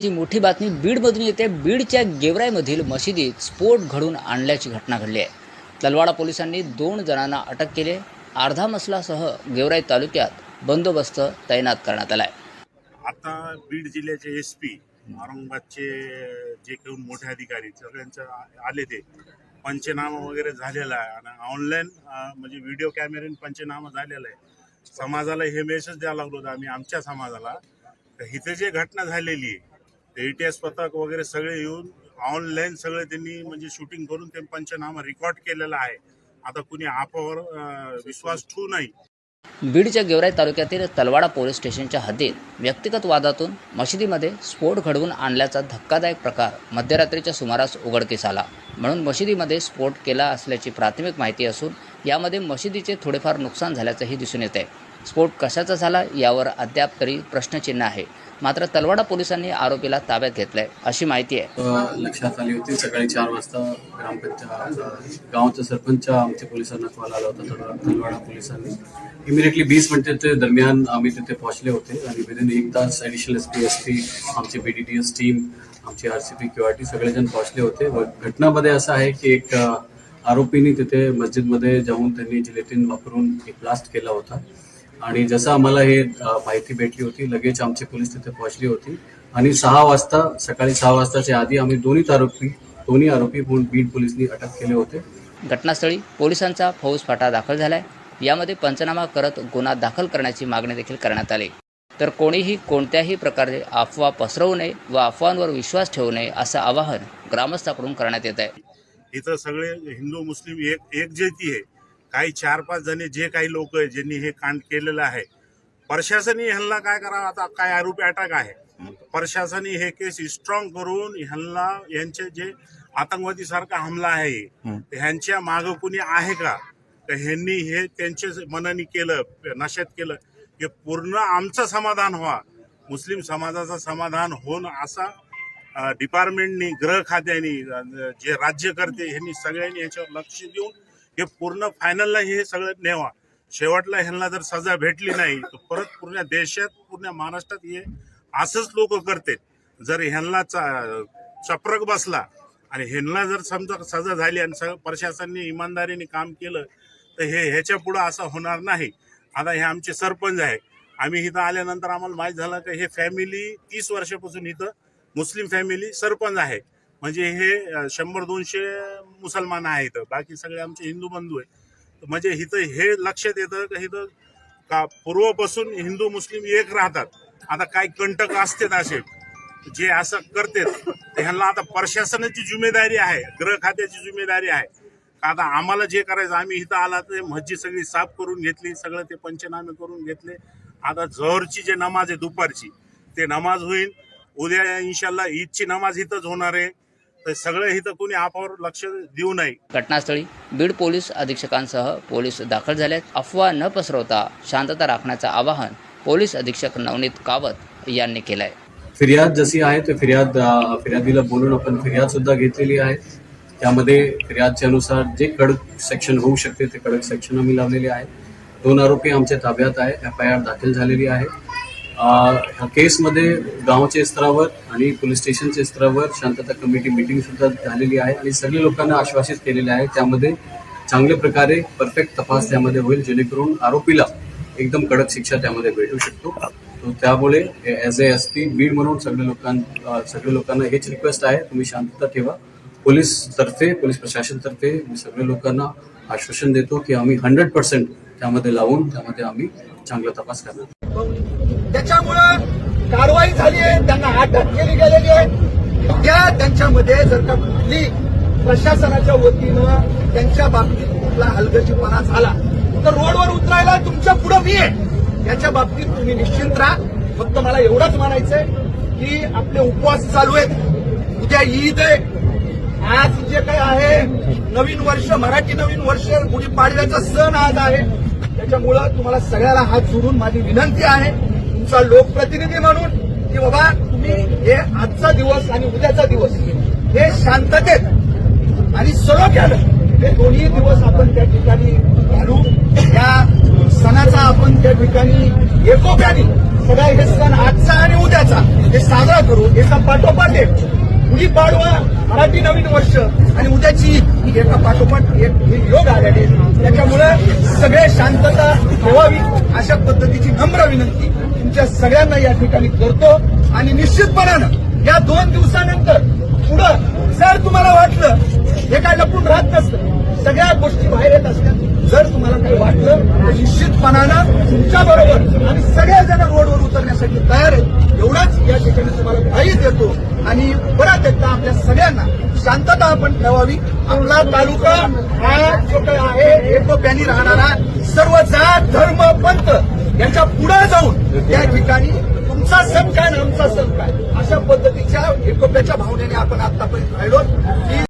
जी मोठी बातमी बीडमधून येते. बीडच्या गेवराईमधील मशिदीत स्फोट घडून आणल्याची घटना घडली आहे. तलवाडा पोलिसांनी दोन जणांना अटक केली अर्धा मसलासह गेवराई तालुक्यात बंदोबस्त तैनात करण्यात आला आहे आता बीड जिल्ह्याचे एस पी औरंगाबादचे जे काही मोठे अधिकारी सगळ्यांचं आले ते. पंचनामा वगैरे झालेला आहे. आणि ऑनलाईन म्हणजे व्हिडिओ कॅमेऱ्याने पंचनामा झालेला आहे. समाजाला हे मेसेज द्यायला लागलो होतो आम्ही आमच्या समाजाला. तर इथे जे घटना झालेली आहे ते इतिहास पथक वगैरे सगळे येऊन ऑनलाईन सगळे त्यांनी म्हणजे शूटिंग करून ते पंचनामा रेकॉर्ड केलेला आहे. आता कुणी आपावर विश्वास ठेवू नाही. बीडच्या गेवराई तालुक्यातील तलवाडा पोलीस स्टेशनच्या हद्दीत व्यक्तिगत वादातून मशिदीमध्ये स्फोट घडवून आणल्याचा धक्कादायक प्रकार मध्यरात्रीच्या सुमारास उघडकीस आला. म्हणून मशिदीमध्ये स्फोट केला असल्याची प्राथमिक माहिती असून यामध्ये मशिदीचे थोडेफार नुकसान झाल्याचंही दिसून येत आहे स्फोट कशाचा झाला यावर अद्याप तरी प्रश्नचिन्ह आहे. मात्र तलवाडा पोलिसांनी आरोपीला ताब्यात घेतलंय अशी माहिती आहे. लक्षात आली होती सकाळी चार वाजता ग्रामपंचायत गावच्या सरपंच आमच्या पोलिसांना कॉल आला होता तलवाडा पोलिसांनी. इमिडिएटली वीस मिनिटाच्या दरम्यान आम्ही तिथे पोहोचले होते आणि विदिन एक तास additional S P S P आमची B D T S team आमची R C P Q R T सगळेजण पोहोचले होते. व घटनामध्ये असं आहे की एक अ, आरोपीने तिथे मस्जिदमध्ये जाऊन त्यांनी जिलेटिन वापरून एक ब्लास्ट केला होता. आणि जसं आम्हाला हे माहिती भेटली होती लगेच आमचे पोलीस तिथे पोहोचली होती. आणि सहा वाजता सकाळी सहा वाजताच्या आधी आम्ही दोन्ही आरोपी दोन्ही आरोपी म्हणून बीड पोलिसनी अटक केले होते. घटनास्थळी पोलिसांचा फौजफाटा दाखल झालाय. यामध्ये पंचनामा करत गुन्हा दाखल करण्याची मागणी देखील करण्यात आली. तर कोणीही कोणत्याही प्रकारे अफवा पसरवू नये व अफवांवर विश्वास ठेवू नये असं आवाहन ग्रामस्थाकडून करण्यात येत आहे इथं सगळे हिंदू मुस्लिम एक एकजेती आहे. काही चार पाच जणी जे काही लोक आहे ज्यांनी हे कांड केलेलं आहे प्रशासनी ह्यांना काय करावं? आता काय आरोपी अटक आहे? प्रशासनी हे केस स्ट्रॉंग करून ह्यांना यांचे जे आतंकवादी सारखा हमला आहे ह्यांच्या माग कुणी आहे का? तर ह्यांनी हे त्यांच्या मनाने केलं नशेत केलं हे पूर्ण आमचं समाधान व्हा. मुस्लिम समाजाचं समाधान होऊन असा डिपार्टमेंटनी गृह खात्याने जे राज्यकर्ते ह्यांनी सगळ्यांनी ह्याच्यावर लक्ष देऊन हे पूर्ण फायनलला हे सगळं नेवा शेवटला ह्यांना जर सजा भेटली नाही तर परत पूर्ण देशात पूर्ण महाराष्ट्रात हे असंच लोक करते. जर ह्यांना चा- चप्रक बसला आणि ह्यांना जर समजा सजा झाली आणि सगळं प्रशासनाने इमानदारीने काम केलं तर हे ह्याच्या पुढं असं होणार नाही. आता हे आमचे सरपंच आहे आम्ही इथं आल्यानंतर आम्हाला माहीत झालं की हे फॅमिली तीस वर्षापासून इथं मुस्लिम फॅमिली सरपंच आहे. म्हणजे हे शंभर दोनशे मुसलमान आहेत बाकी सगळे आमचे हिंदू बंधू आहे म्हणजे इथं हे लक्षात येतं की इथं का पूर्वपासून हिंदू मुस्लिम एक राहतात? आता काही कंटक असतात असे जे असं करतात ह्यांना आता प्रशासनाची जिम्मेदारी आहे गृह खात्याची जिम्मेदारी आहे. आता आम्हाला जे करायचं आम्ही इथं आला ते मस्जिद सगळी साफ करून घेतली सगळं ते पंचनामे करून घेतले. आता जहरची जे नमाज आहे दुपारची ते नमाज होईल. उद्या इन्शाल्ला ईदची नमाज इथंच होणार आहे. तर सगळं इथं कोणी आपावर लक्ष देऊ नये. घटनास्थळी बीड पोलीस अधीक्षकांसह पोलीस दाखल झालेत. अफवा न पसरवता शांतता राखण्याचं आवाहन पोलीस अधीक्षक नवनीत कावत यांनी केलं आहे फिर्याद जशी आहे ते फिर्याद फिर्यादीला बोलून आपण फिर्याद सुद्धा घेतलेली आहे. त्यामध्ये फिर्यादच्या अनुसार जे कडक सेक्शन होऊ शकते ते कडक सेक्शन आम्ही लावलेले आहे. दोन आरोपी आमच्या ताब्यात आहे एफ आय आर दाखल झालेली आहे. केसमध्ये गावच्या स्तरावर आणि पोलीस स्टेशनच्या स्तरावर शांतता कमिटी मिटिंग सुद्धा झालेली आहे आणि सगळे लोकांना आश्वासित केलेले आहे. त्यामध्ये चांगल्या प्रकारे परफेक्ट तपास त्यामध्ये होईल जेणेकरून आरोपीला एकदम कडक शिक्षा त्यामध्ये भेटू शकतो. त्यामुळे as A S P Beed म्हणून सगळे लोकां सगळ्या लोकांना हेच रिक्वेस्ट आहे तुम्ही शांतता ठेवा. पोलीस तर्फे पोलीस प्रशासनतर्फे मी सगळ्या लोकांना आश्वासन देतो की आम्ही हंड्रेड पर्सेंट त्यामध्ये लावून त्यामध्ये आम्ही चांगला तपास करणार. त्याच्यामुळं कारवाई झाली आहे त्यांना अटक केली गेलेली आहे. त्या त्यांच्यामध्ये जर का कुठली प्रशासनाच्या वतीनं त्यांच्या बाबतीत कुठला हलगर्जीपणा झाला तर रोडवर उतरायला तुमच्या पुढं मी आहे. याच्या बाबतीत तुम्ही निश्चिंत राहा. फक्त मला एवढंच म्हणायचंय की आपले उपवास चालू आहेत. उद्या ईद आहे. आज जे काही आहे नवीन वर्ष मराठी नवीन वर्ष गुढीपाडव्याचा सण आज आहे. त्याच्यामुळं तुम्हाला सगळ्याला हात जोडून माझी विनंती आहे. तुमचा लोकप्रतिनिधी म्हणून की बाबा तुम्ही हे आजचा दिवस आणि उद्याचा दिवस हे शांततेत आणि सलोख्यानं हे दोन्ही दिवस आपण त्या ठिकाणी घालू. या सणाचा आपण त्या ठिकाणी एकोप्याने सगळा हे सण आजचा आणि उद्याचा हे साजरा करू. एका पाठोपाठ एक. पाडवा मराठी नवीन वर्ष. आणि उद्याची ही एका पाठोपाठ एक योग आलेले त्याच्यामुळं त्याच्यामुळे सगळे शांतता ठेवावी अशा पद्धतीची नम्र विनंती तुमच्या सगळ्यांना या ठिकाणी करतो. आणि निश्चितपणानं या दोन दिवसानंतर पुढं जर तुम्हाला वाटलं हे काय लपून राहत नसतं. सगळ्या गोष्टी बाहेर येत असतात. जर तुम्हाला काही वाटलं तर निश्चितपणानं तुमच्या बरोबर आम्ही सगळेजण रोडवर उतरण्यासाठी तयार आहेत. एवढाच या ठिकाणी तुम्हाला ग्वाही देतो. आणि परत एकदा आपल्या सगळ्यांना शांतता आपण ठेवावी. आपला तालुका हा जो काही आहे एकोप्यानी राहणारा सर्व जात धर्म पंथ यांच्या पुढे जाऊन त्या ठिकाणी तुमचा सण काय आमचा सण काय अशा पद्धतीच्या एकोप्याच्या भावनेने आपण आतापर्यंत राहिलो.